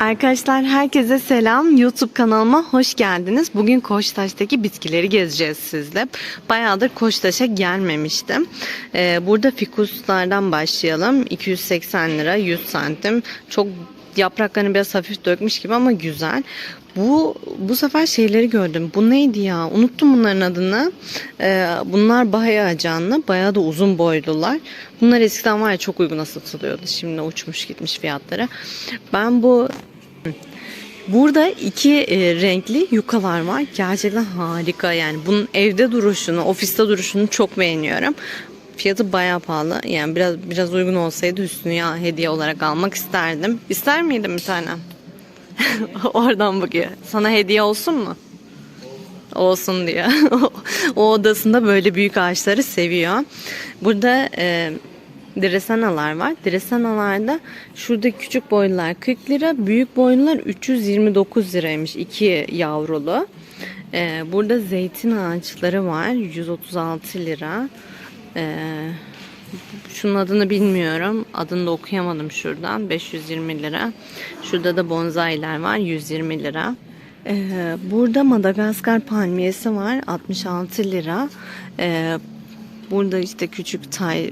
Arkadaşlar herkese selam. YouTube kanalıma hoş geldiniz. Bugün Koçtaş'taki bitkileri gezeceğiz sizle. Bayağıdır Koçtaş'a gelmemiştim. Ee, burada fikuslardan başlayalım. 280 lira 100 santim. Çok yapraklarını biraz hafif dökmüş gibi ama güzel. Bu bu sefer şeyleri gördüm. Bu neydi ya? Unuttum bunların adını. Ee, bunlar bayağı canlı. Bayağı da uzun boylular. Bunlar eskiden var ya çok uyguna satılıyordu. Şimdi uçmuş gitmiş fiyatları. Ben bu Burada iki e, renkli yukalar var. Gerçekten harika yani. Bunun evde duruşunu, ofiste duruşunu çok beğeniyorum. Fiyatı bayağı pahalı. Yani biraz biraz uygun olsaydı üstünü ya hediye olarak almak isterdim. İster miydin bir tane? Oradan bakıyor. Sana hediye olsun mu? Olsun diyor. o odasında böyle büyük ağaçları seviyor. Burada e, Dresanalar var. Dresanalarda şurada küçük boylular 40 lira, büyük boylular 329 liraymış. iki yavrulu. Ee, burada zeytin ağaçları var. 136 lira. Ee, şunun adını bilmiyorum. Adını da okuyamadım şuradan. 520 lira. Şurada da bonsailer var. 120 lira. Ee, burada Madagaskar palmiyesi var. 66 lira. Ee, burada işte küçük tay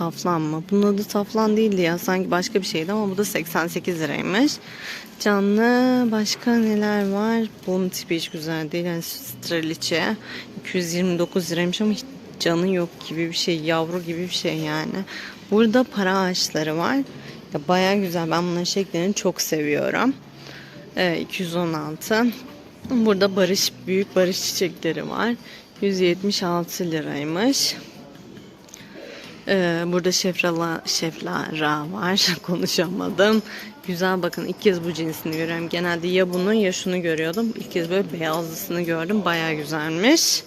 taflan mı? Bunun adı taflan değildi ya. Sanki başka bir şeydi ama bu da 88 liraymış. Canlı başka neler var? Bunun tipi hiç güzel değil. Yani streliçe 229 liraymış ama hiç canı yok gibi bir şey. Yavru gibi bir şey yani. Burada para ağaçları var. Ya bayağı güzel. Ben bunların şeklerini çok seviyorum. Ee, 216. Burada barış büyük barış çiçekleri var. 176 liraymış. Ee, burada şefrala, şeflara var. Konuşamadım. Güzel bakın ilk kez bu cinsini görüyorum. Genelde ya bunu ya şunu görüyordum. İlk kez böyle beyazlısını gördüm. Baya güzelmiş.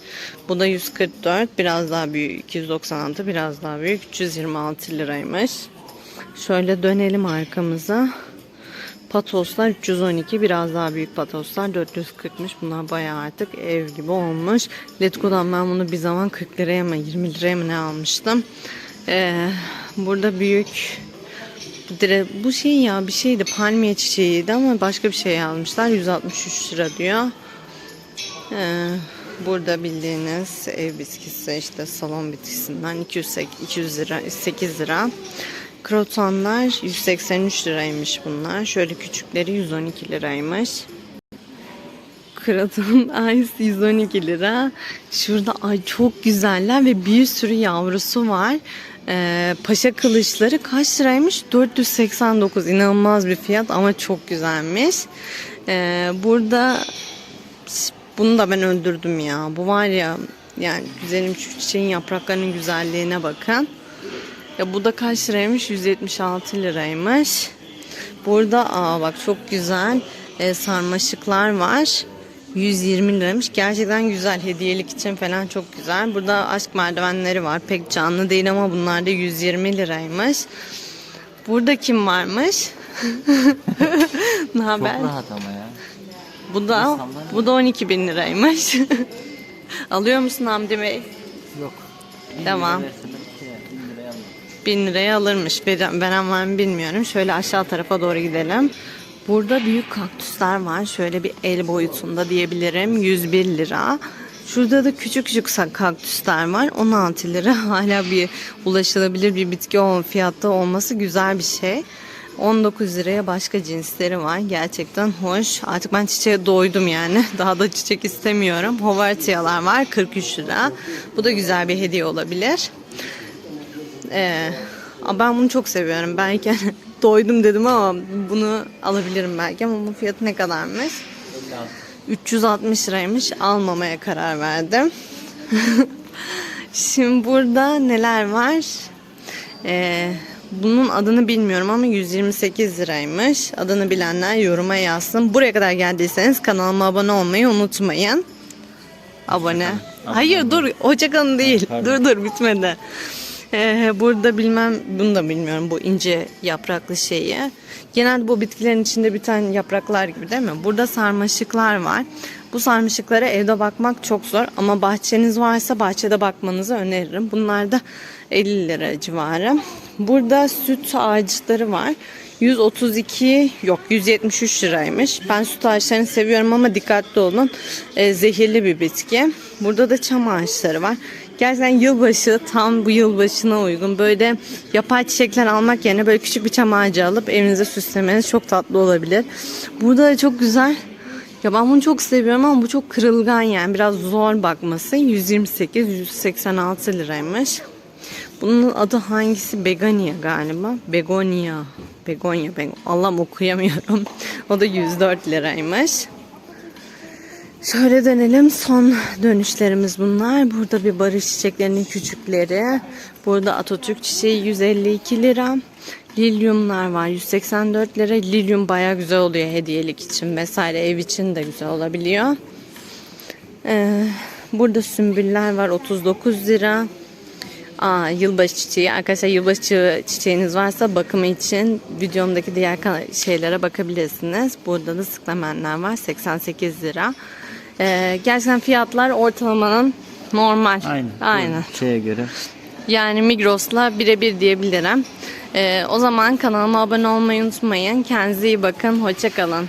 Bu da 144. Biraz daha büyük. 296 biraz daha büyük. 326 liraymış. Şöyle dönelim arkamıza. Patoslar 312 biraz daha büyük patoslar 440'mış. Bunlar bayağı artık ev gibi olmuş. Letgo'dan ben bunu bir zaman 40 liraya mı 20 liraya mı ne almıştım. Ee, burada büyük bu şey ya bir şeydi palmiye çiçeğiydi ama başka bir şey almışlar 163 lira diyor. Ee, burada bildiğiniz ev bitkisi işte salon bitkisinden 200, 200 lira 8 lira. Krotonlar 183 liraymış bunlar. Şöyle küçükleri 112 liraymış. Kraton Ice 112 lira. Şurada ay çok güzeller ve bir sürü yavrusu var. Ee, paşa kılıçları kaç liraymış? 489. İnanılmaz bir fiyat ama çok güzelmiş. Ee, burada bunu da ben öldürdüm ya. Bu var ya yani güzelim şu çiçeğin yapraklarının güzelliğine bakın. Ya bu da kaç liraymış? 176 liraymış. Burada aa bak çok güzel e, sarmaşıklar var. 120 liraymış. Gerçekten güzel. Hediyelik için falan çok güzel. Burada aşk merdivenleri var. Pek canlı değil ama bunlar da 120 liraymış. Burada kim varmış? ne haber? Çok rahat ama ya. Bu da bu da 12 bin liraymış. Alıyor musun Hamdi Bey? Yok. Lira lira, bin liraya alırım. Bin liraya alırmış. Veren, veren var mı bilmiyorum. Şöyle aşağı tarafa doğru gidelim. Burada büyük kaktüsler var. Şöyle bir el boyutunda diyebilirim. 101 lira. Şurada da küçük küçük kaktüsler var. 16 lira. Hala bir ulaşılabilir bir bitki o fiyatta olması güzel bir şey. 19 liraya başka cinsleri var. Gerçekten hoş. Artık ben çiçeğe doydum yani. Daha da çiçek istemiyorum. Hovartiyalar var. 43 lira. Bu da güzel bir hediye olabilir. Ee, ben bunu çok seviyorum. Belki doydum dedim ama bunu alabilirim belki ama bunun fiyatı ne kadarmış? 360 liraymış. Almamaya karar verdim. Şimdi burada neler var? Ee, bunun adını bilmiyorum ama 128 liraymış. Adını bilenler yoruma yazsın. Buraya kadar geldiyseniz kanalıma abone olmayı unutmayın. Abone. Hayır dur hoşçakalın değil. Dur dur bitmedi. Ee, burada bilmem bunu da bilmiyorum bu ince yapraklı şeyi. Genelde bu bitkilerin içinde biten yapraklar gibi değil mi? Burada sarmaşıklar var. Bu sarmaşıklara evde bakmak çok zor ama bahçeniz varsa bahçede bakmanızı öneririm. Bunlar da 50 lira civarı. Burada süt ağaçları var. 132 yok 173 liraymış. Ben süt ağaçlarını seviyorum ama dikkatli olun. Ee, zehirli bir bitki. Burada da çam ağaçları var. Gerçekten yılbaşı tam bu yılbaşına uygun. Böyle yapay çiçekler almak yerine böyle küçük bir çam ağacı alıp evinize süslemeniz çok tatlı olabilir. Burada da çok güzel ya ben bunu çok seviyorum ama bu çok kırılgan yani biraz zor bakması. 128 186 liraymış. Bunun adı hangisi? Begonia galiba. Begonia. Begonia. Beg- Allah'ım okuyamıyorum. O da 104 liraymış. Şöyle dönelim. Son dönüşlerimiz bunlar. Burada bir barış çiçeklerinin küçükleri. Burada Atatürk çiçeği 152 lira. Lilyumlar var 184 lira. Lilyum baya güzel oluyor hediyelik için vesaire ev için de güzel olabiliyor. Ee, burada sümbüller var 39 lira. Aa, yılbaşı çiçeği. Arkadaşlar yılbaşı çiçeğiniz varsa bakımı için videomdaki diğer şeylere bakabilirsiniz. Burada da sıklamenler var 88 lira. Ee, gerçekten fiyatlar ortalamanın normal. Aynen. Aynen. Şeye göre. Yani Migros'la birebir diyebilirim. Ee, o zaman kanalıma abone olmayı unutmayın. Kendinize iyi bakın. Hoşçakalın.